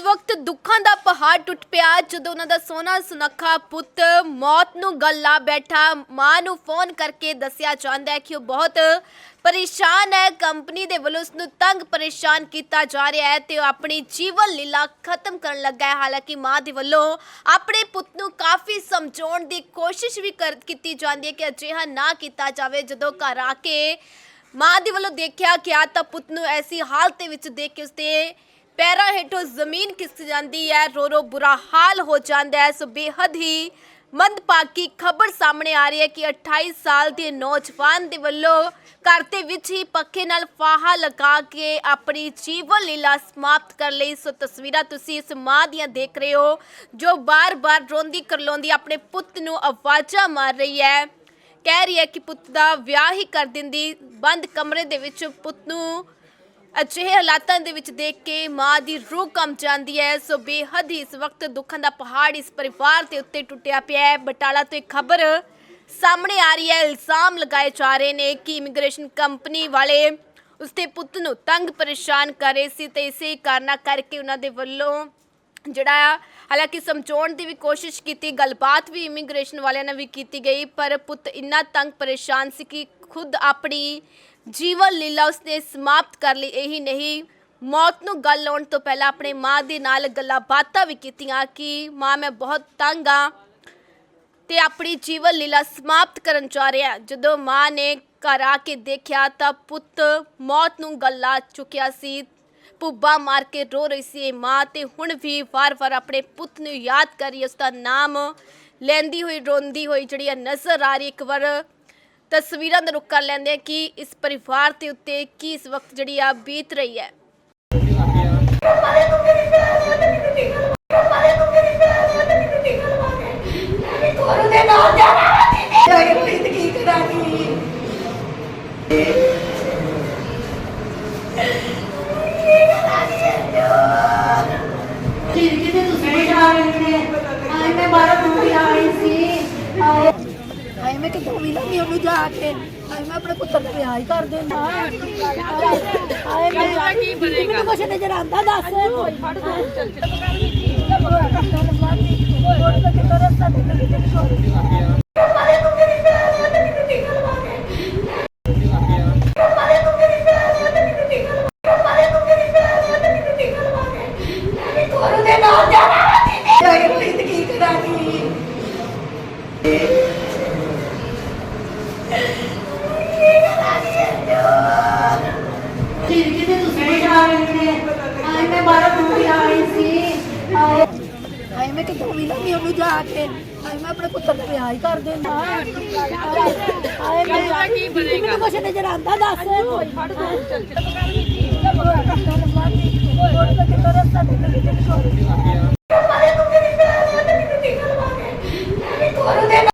ਵਕਤ ਦੁੱਖਾਂ ਦਾ ਪਹਾੜ ਟੁੱਟ ਪਿਆ। ਜਦੋਂ ਉਹਨਾਂ ਦਾ ਸੋਨਾ ਸੁਨੱਖਾ ਪੁੱਤ ਮੌਤ ਨੂੰ ਗੱਲਾ ਬੈਠਾ, ਮਾਂ ਨੂੰ ਫੋਨ ਕਰਕੇ ਦੱਸਿਆ ਜਾਂਦਾ ਹੈ ਕਿ ਉਹ ਬਹੁਤ ਪਰੇਸ਼ਾਨ ਹੈ। ਕੰਪਨੀ ਦੇ ਵੱਲੋਂ ਉਸ ਨੂੰ ਤੰਗ ਪਰੇਸ਼ਾਨ ਕੀਤਾ ਜਾ ਰਿਹਾ ਹੈ ਤੇ ਉਹ ਆਪਣੀ ਜੀਵਨ ਲੀਲਾ ਖਤਮ ਕਰਨ ਲੱਗਾ ਹੈ। ਹਾਲਾਂਕਿ ਮਾਂ ਦੇ ਵੱਲੋਂ ਆਪਣੇ ਪੁੱਤ ਨੂੰ ਕਾਫੀ ਸਮਝਾਉਣ ਦੀ ਕੋਸ਼ਿਸ਼ ਵੀ ਕਰ ਕੀਤੀ ਜਾਂਦੀ ਹੈ ਕਿ ਅਜਿਹਾ ਨਾ ਕੀਤਾ ਜਾਵੇ। ਜਦੋਂ ਘਰ ਆ ਕੇ ਮਾਂ ਦੇ ਵੱਲੋਂ ਦੇਖਿਆ ਗਿਆ ਤਾਂ ਪੁੱਤ ਨੂੰ ਐਸੀ ਹਾਲਤ ਵਿੱਚ ਦੇਖ ਕੇ ਉਸਦੇ ਪੈਰਾਂ ਹੇਠੋਂ ਜ਼ਮੀਨ ਖਿਸਕ ਜਾਂਦੀ ਹੈ ਰੋ ਰੋ ਬੁਰਾ ਹਾਲ ਹੋ ਜਾਂਦਾ ਹੈ। ਸੋ ਬੇਹੱਦ ਹੀ ਮੰਦਭਾਗੀ ਖਬਰ ਸਾਹਮਣੇ ਆ ਰਹੀ ਹੈ ਕਿ 28 ਸਾਲ ਦੇ ਨੌਜਵਾਨ ਦੇ ਵੱਲੋਂ ਘਰ ਦੇ ਵਿੱਚ ਹੀ ਪੱਖੇ ਨਾਲ ਫਾਹਾ ਲਗਾ ਕੇ ਆਪਣੀ ਜੀਵਨ ਲੀਲਾ ਸਮਾਪਤ ਕਰ ਲਈ। ਸੋ ਤਸਵੀਰਾਂ ਤੁਸੀਂ ਇਸ ਮਾਂ ਦੀਆਂ ਦੇਖ ਰਹੇ ਹੋ, ਜੋ ਬਾਰ-ਬਾਰ ਰੋਂਦੀ ਕਰਲਾਉਂਦੀ ਆਪਣੇ ਪੁੱਤ ਨੂੰ ਆਵਾਜ਼ਾਂ ਮਾਰ ਰਹੀ ਹੈ। ਕਹਿ ਰਹੀ ਹੈ ਕਿ ਪੁੱਤ ਦਾ ਵਿਆਹ ਹੀ ਕਰ ਦਿੰਦੀ, ਬੰਦ ਕਮਰੇ ਦੇ ਵਿੱਚ ਪੁੱਤ ਨੂੰ ਅਜਿਹੇ ਹਾਲਾਤਾਂ ਦੇ ਵਿੱਚ ਦੇਖ ਕੇ ਮਾਂ ਦੀ ਰੂਹ ਕੰਬ ਜਾਂਦੀ ਹੈ। ਸੋ ਬੇਹੱਦ ਹੀ ਇਸ ਵਕਤ ਦੁੱਖਾਂ ਦਾ ਪਹਾੜ ਇਸ ਪਰਿਵਾਰ ਦੇ ਉੱਤੇ ਟੁੱਟਿਆ ਪਿਆ ਹੈ। ਬਟਾਲਾ ਤੋਂ ਇੱਕ ਖਬਰ ਸਾਹਮਣੇ ਆ ਰਹੀ ਹੈ। ਇਲਜ਼ਾਮ ਲਗਾਏ ਜਾ ਰਹੇ ਨੇ ਕਿ ਇਮੀਗ੍ਰੇਸ਼ਨ ਕੰਪਨੀ ਵਾਲੇ ਉਸਦੇ ਪੁੱਤ ਨੂੰ ਤੰਗ ਪਰੇਸ਼ਾਨ ਕਰ ਰਹੇ ਸੀ ਤੇ ਇਸੇ ਕਾਰਨਾ ਕਰਕੇ ਉਹਨਾਂ ਦੇ ਵੱਲੋਂ ਜਿਹੜਾ ਆ, ਹਾਲਾਂਕਿ ਸਮਝਾਉਣ ਦੀ ਵੀ ਕੋਸ਼ਿਸ਼ ਕੀਤੀ, ਗੱਲਬਾਤ ਵੀ ਇਮੀਗ੍ਰੇਸ਼ਨ ਵਾਲਿਆਂ ਨਾਲ ਵੀ ਕੀਤੀ ਗਈ, ਪਰ ਪੁੱਤ ਇੰਨਾ ਤੰਗ ਪਰੇਸ਼ਾਨ ਸੀ ਕਿ ਖੁਦ ਆਪਣੀ ਜੀਵਨ ਲੀਲਾ ਉਸਨੇ ਸਮਾਪਤ ਕਰ ਲਈ। ਇਹੀ ਨਹੀਂ, ਮੌਤ ਨੂੰ ਗੱਲ ਆਉਣ ਤੋਂ ਪਹਿਲਾਂ ਆਪਣੇ ਮਾਂ ਦੇ ਨਾਲ ਗੱਲਾਂ ਬਾਤਾਂ ਵੀ ਕੀਤੀਆਂ ਕਿ, ਮਾਂ, ਮੈਂ ਬਹੁਤ ਤੰਗ ਆ ਤੇ ਆਪਣੀ ਜੀਵਨ ਲੀਲਾ ਸਮਾਪਤ ਕਰਨ ਜਾ ਰਿਹਾ ਜਦੋਂ ਮਾਂ ਨੇ ਘਰ ਆ ਕੇ ਦੇਖਿਆ ਤਾਂ ਪੁੱਤ ਮੌਤ ਨੂੰ ਗੱਲਾ ਚੁੱਕਿਆ ਸੀ। ਪੁੱਬਾ ਮਾਰ ਕੇ ਰੋ ਰਹੀ ਸੀ। ਇਹ ਮਾਂ ਤੇ ਹੁਣ ਵੀ ਵਾਰ-ਵਾਰ ਆਪਣੇ ਪੁੱਤ ਨੂੰ ਯਾਦ ਕਰੀ ਰਹੀ ਉਸ ਦਾ ਨਾਮ ਲੈਂਦੀ ਹੋਈ, ਰੋਂਦੀ ਹੋਈ ਜਿਹੜੀ ਆ ਨਜ਼ਰ ਆ ਰਹੀ ਇੱਕ ਵਾਰ ਤਸਵੀਰਾਂ ਦਾ ਰੁੱਖ ਕਰ ਲੈਂਦੇ ਆ ਕਿ ਇਸ ਪਰਿਵਾਰ ਦੇ ਉੱਤੇ ਕੀ ਇਸ ਵਕਤ ਜਿਹੜੀ ਆ ਬੀਤ ਰਹੀ ਹੈ। ਕੀ ਕਰਾਂਗੀ ਠੀਕ ਕਿਤੇ ਤੁਸੀਂ ਬਚਾ ਰਹੇ ਨੇ ਆਏ ਮੈਂ ਬਾਹਰ ਮੁੰਡੀ ਆਈ ਸੀ ਆਏ ਆਏ ਮੈਂ ਵੀ ਨਾ ਉਹਨੂੰ ਜਾ ਕੇ ਆਏ ਮੈਂ ਆਪਣੇ ਪੁੱਤਰ ਦਾ ਵਿਆਹ ਹੀ ਕਰ ਦੇਣਾ ਆਏ ਮੈਂ ਕੀ ਬਣੇਗਾ? ਮੈਨੂੰ ਕੁਛ ਨਜ਼ਰ ਆਂਦਾ ਦੱਸ। ਕੋਈ ਫੜ ਦੋ ਚੱਲ ਚੱਲ ਉਹਦੇ ਨਾਲ ਜਾਣਾ ਨਹੀਂ ਪ੍ਰੀਤ ਕੀ ਕਰਾਂਗੀ ਠੀਕ ਕਿਤੇ ਤੁਸੀਂ ਬਚਾ ਰਹੇ ਨੇ ਆਏ ਮੈਂ ਬਾਹਰ ਮੁੰਡੀ ਆਈ ਸੀ ਆਏ ਆਏ ਮੈਂ ਵੀ ਨਾ ਉਹਨੂੰ ਜਾ ਕੇ? ਆਏ ਮੈਂ ਆਪਣੇ ਪੁੱਤਰ ਦਾ ਵਿਆਹ ਹੀ ਕਰ ਦੇਣਾ ਆਏ ਮੈਂ ਕੀ ਬਣੇਗਾ? ਮੈਨੂੰ ਕੁਛ ਨਜ਼ਰ ਆਂਦਾ ਦੱਸ।